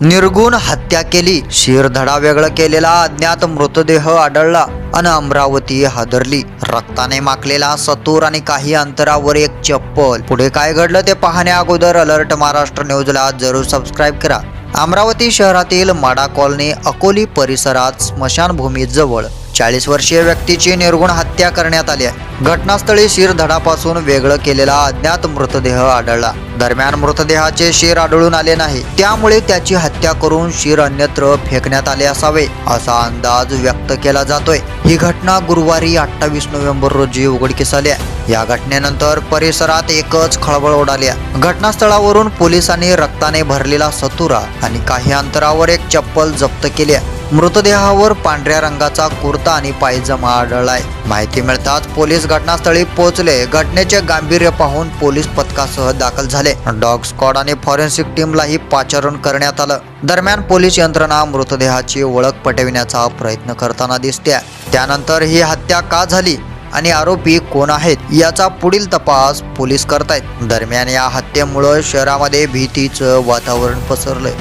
निर्गुण हत्या केली. शिरधडा वेगळं केलेला अज्ञात मृतदेह आढळला अन अमरावती हादरली. रक्ताने माखलेला सतूर आणि काही अंतरावर एक चप्पल. पुढे काय घडलं ते पाहण्या अगोदर अलर्ट महाराष्ट्र न्यूजला जरूर सबस्क्राईब करा. अमरावती शहरातील माडा कॉलनी अकोली परिसरात स्मशानभूमीजवळ चाळीस वर्षीय व्यक्तीची निर्गुण हत्या करण्यात आली आहे. घटनास्थळी शिरधडापासून वेगळं केलेला अज्ञात मृतदेह आढळला. दरम्यान मृतदेहाचे शिर आढळून आले नाही. त्यामुळे त्याची हत्या करून शिर अन्यत्र फेकण्यात आले असावे असा अंदाज व्यक्त केला जातोय. ही घटना गुरुवारी अठ्ठावीस नोव्हेंबर रोजी उघडकीस आल्या या घटनेनंतर परिसरात एकच खळबळ उडाली आहे. घटनास्थळावरून पोलिसांनी रक्ताने भरलेला सतुरा आणि काही अंतरावर एक चप्पल जप्त केली मृतदेहावर पांढऱ्या रंगाचा कुर्ता आणि पायजमा आढळलाय. माहिती मिळताच पोलीस घटनास्थळी पोहोचले. घटनेचे गांभीर्य पाहून पोलीस पथकासह दाखल झाले. डॉग स्क्वॉड आणि फॉरेन्सिक टीमलाही पाचारण करण्यात आलं. दरम्यान पोलीस यंत्रणा मृतदेहाची ओळख पटविण्याचा प्रयत्न करताना दिसते. त्यानंतर ही हत्या का झाली आणि आरोपी कोण आहेत याचा पुढील तपास पोलीस करतायत. दरम्यान या हत्येमुळं शहरामध्ये भीतीचं वातावरण पसरलंय.